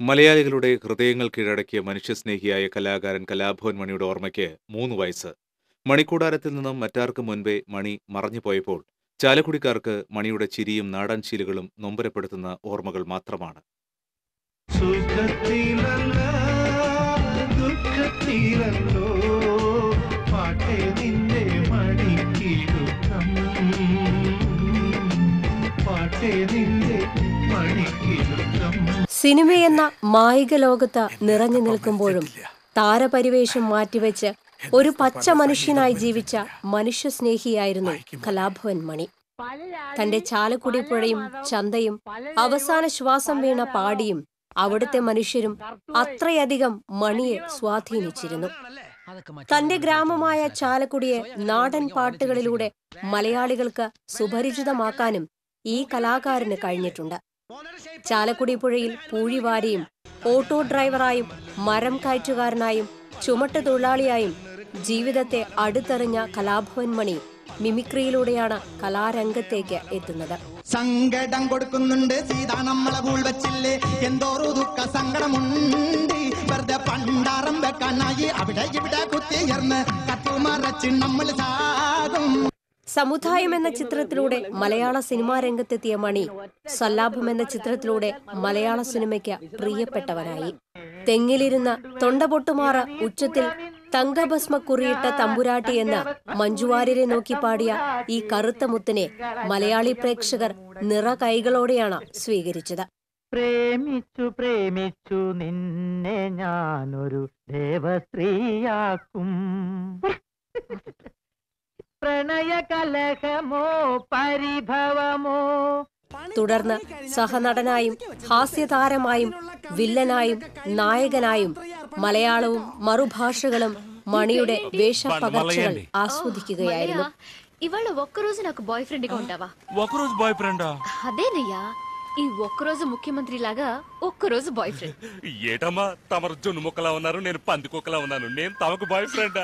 മലയാളികളുടെ ഹൃദയങ്ങൾ കീഴടക്കിയ മനുഷ്യസ്നേഹിയായ കലാകാരൻ കലാഭവൻ മണിയുടെ ഓർമ്മയ്ക്ക് മൂന്ന് വയസ്സ്. മണിക്കൂടാരത്തിൽ നിന്നും മറ്റാർക്കും മുൻപേ മണി മറഞ്ഞുപോയപ്പോൾ ചാലക്കുടിക്കാർക്ക് മണിയുടെ ചിരിയും നാടൻ ശീലുകളും നൊമ്പരപ്പെടുത്തുന്ന ഓർമ്മകൾ മാത്രമാണ്. പാട്ടേ നിന്റെ മണിക്കിടുക്കം സിനിമയെന്ന മായിക ലോകത്ത് നിറഞ്ഞു നിൽക്കുമ്പോഴും താരപരിവേഷം മാറ്റിവെച്ച് ഒരു പച്ച മനുഷ്യനായി ജീവിച്ച മനുഷ്യസ്നേഹിയായിരുന്നു കലാഭവൻ മണി. തന്റെ ചാലക്കുടി പുഴയും ചന്തയും അവസാന ശ്വാസം വീണ പാടിയും അവിടുത്തെ മനുഷ്യരും അത്രയധികം മണിയെ സ്വാധീനിച്ചിരുന്നു. തന്റെ ഗ്രാമമായ ചാലക്കുടിയെ നാടൻ പാട്ടുകളിലൂടെ മലയാളികൾക്ക് സുപരിചിതമാക്കാനും ഈ കലാകാരന് കഴിഞ്ഞിട്ടുണ്ട്. ചാലക്കുടി പുഴയിൽ പൂഴിവാരിയും ഓട്ടോ ഡ്രൈവറായും മരം കയറ്റുകാരനായും ചുമട്ട് തൊഴിലാളിയായും ജീവിതത്തെ അടുത്തെറിഞ്ഞ കലാഭവൻ മണി മിമിക്രിയിലൂടെയാണ് കലാരംഗത്തേക്ക് എത്തുന്നത്. സങ്കടം കൊടുക്കുന്നുണ്ട്. സീത നമ്മളെ കൂൾ വെച്ചില്ലേ? എന്തോരു ദുഃഖ സങ്കടമുണ്ട്. വെറുതെ പണ്ടാറം വെക്കാനായി അവിടെ ഇവിടെ കുത്തിയർന്ന് കത്തുമറച്ച് നമ്മൾ സാകും സമുദായം എന്ന ചിത്രത്തിലൂടെ മലയാള സിനിമാ രംഗത്തെത്തിയ മണി സല്ലാഭം എന്ന ചിത്രത്തിലൂടെ മലയാള സിനിമയ്ക്ക് പ്രിയപ്പെട്ടവനായി. തെങ്ങിലിരുന്ന തൊണ്ടപൊട്ടുമാറ ഉച്ചത്തിൽ തങ്കഭസ്മ കുറിയിട്ട തമ്പുരാട്ടി എന്ന മഞ്ജുവാര്യരെ നോക്കി പാടിയ ഈ കറുത്ത മുത്തിനെ മലയാളി പ്രേക്ഷകർ നിറ കൈകളോടെയാണ് സ്വീകരിച്ചത്. പ്രേമിച്ചു പ്രേമിച്ചു നിന്നെ ഞാനൊരു ദേവസ്ത്രീയാക്കും. പ്രണയകലഹമോ പരിഭവമോ? തുടർന്ന് സഹനടനായും ഹാസ്യതാരമായും വില്ലനായും നായകനായും മലയാളവും മറുഭാഷകളും മണിയുടെ വേഷപകർച്ചകൾ ആസ്വദിക്കുകയായിരുന്നു. ഇവൾ ബോയ്ഫ്രണ്ട് അതേനയ്യാ ఈ ఒక్కరోజు ముఖ్యమంత్రి లాగా ఒక్కరోజు బాయ్ ఫ్రెండ్ ఏటమ్మా తమరు జున్ను ముక్కలా ఉన్నారు నేను పంది కుక్కలా ఉన్నాను నేను తమకు బాయ్ ఫ్రెండా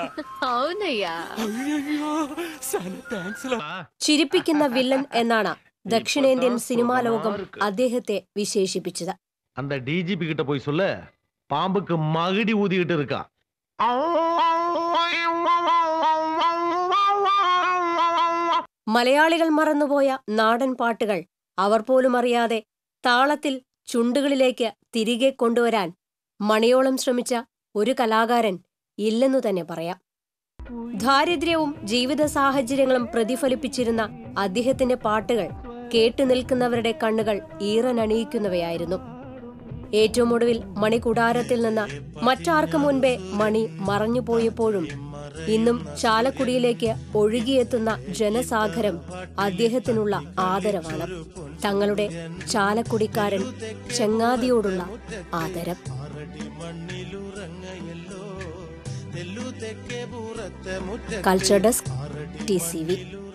అవునయ్యా అయ్యయ్యో చాలా థ్యాంక్స్ ചിരിപ്പിക്കുന്ന വില്ലൻ എന്നാണ് ദക്ഷിണേന്ത്യൻ സിനിമാ ലോകം അദ്ദേഹത്തെ വിശേഷിപ്പിച്ചത് அந்த டிஜிபி கிட்ட போய் சொல்லு பாம்புக்கு மகுடி ஊதிக்கிட்டு இருக்கான் മലയാളികൾ മറന്നുപോയ നാടൻ പാട്ടുകൾ അവർ പോലും അറിയാതെ താളത്തിൽ ചുണ്ടുകളിലേക്ക് തിരികെ കൊണ്ടുവരാൻ മണിയോളം ശ്രമിച്ച ഒരു കലാകാരൻ ഇല്ലെന്നു തന്നെ പറയാം. ദാരിദ്ര്യവും ജീവിത സാഹചര്യങ്ങളും പ്രതിഫലിപ്പിച്ചിരുന്ന അദ്ദേഹത്തിന്റെ പാട്ടുകൾ കേട്ടു നിൽക്കുന്നവരുടെ കണ്ണുകൾ ഈറനണിയിക്കുന്നവയായിരുന്നു. ഏറ്റവും ഒടുവിൽ മണി കൂടാരത്തിൽ നിന്ന് മറ്റാർക്കു മുൻപേ മണി മറഞ്ഞുപോയപ്പോഴും ഇന്നും ചാലക്കുടിയിലേക്ക് ഒഴുകിയെത്തുന്ന ജനസാഗരം അദ്ദേഹത്തിനുള്ള ആദരവാണ്. തങ്ങളുടെ ചാലക്കുടിക്കാരൻ ചെങ്ങാതിയോടുള്ള ആദരം. Culture desk T C V.